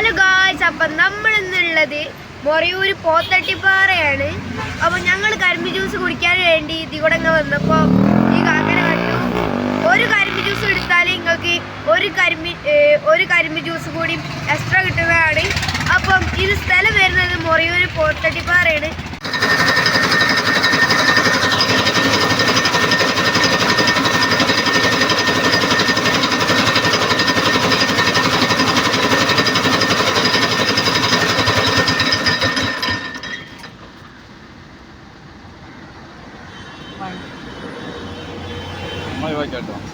Hello guys അപ്പം നമ്മൾ ഇന്നുള്ളത് മൊറയൂര് പോത്തട്ടിപ്പാറയാണ്. അപ്പോൾ ഞങ്ങൾ കരിമ്പ് ജ്യൂസ് കുടിക്കാൻ വേണ്ടി ഇതികൂടെ വന്നപ്പോൾ ഈ കാക്കന കണ്ടു. ഒരു കരിമ്പ് ജ്യൂസ് എടുത്താൽ നിങ്ങൾക്ക് ഒരു കരിമ്പ് ഒരു കരിമ്പ് ജ്യൂസ് കൂടി എക്സ്ട്രാ കിട്ടുന്നതാണ്. അപ്പം ഇത് സ്ഥലം വരുന്നത് മൊറയൂര് പോത്തട്ടിപ്പാറയാണ്. அம்மா இவா கேட்டோம்.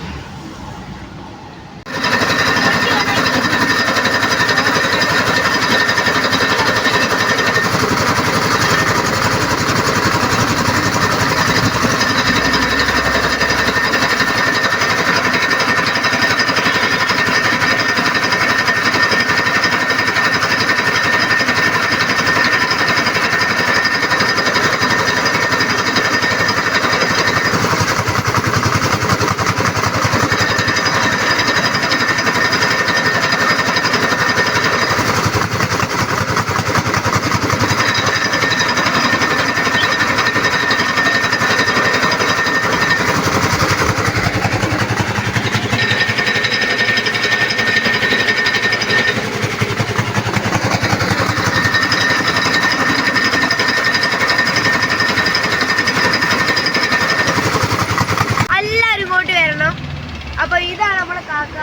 അപ്പോൾ ഇതാണ് നമ്മളെ കാക്ക.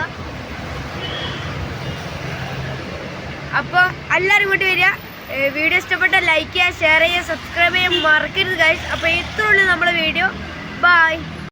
അപ്പൊ എല്ലാവരും ഇങ്ങോട്ട് വരിക. വീഡിയോ ഇഷ്ടപ്പെട്ട ലൈക്ക് ചെയ്യുക ഷെയർ ചെയ്യുക സബ്സ്ക്രൈബ് ചെയ്യാൻ മറക്കരുത് ഗൈസ് അപ്പോൾ ഇത്രയുള്ളൂ നമ്മുടെ വീഡിയോ ബൈ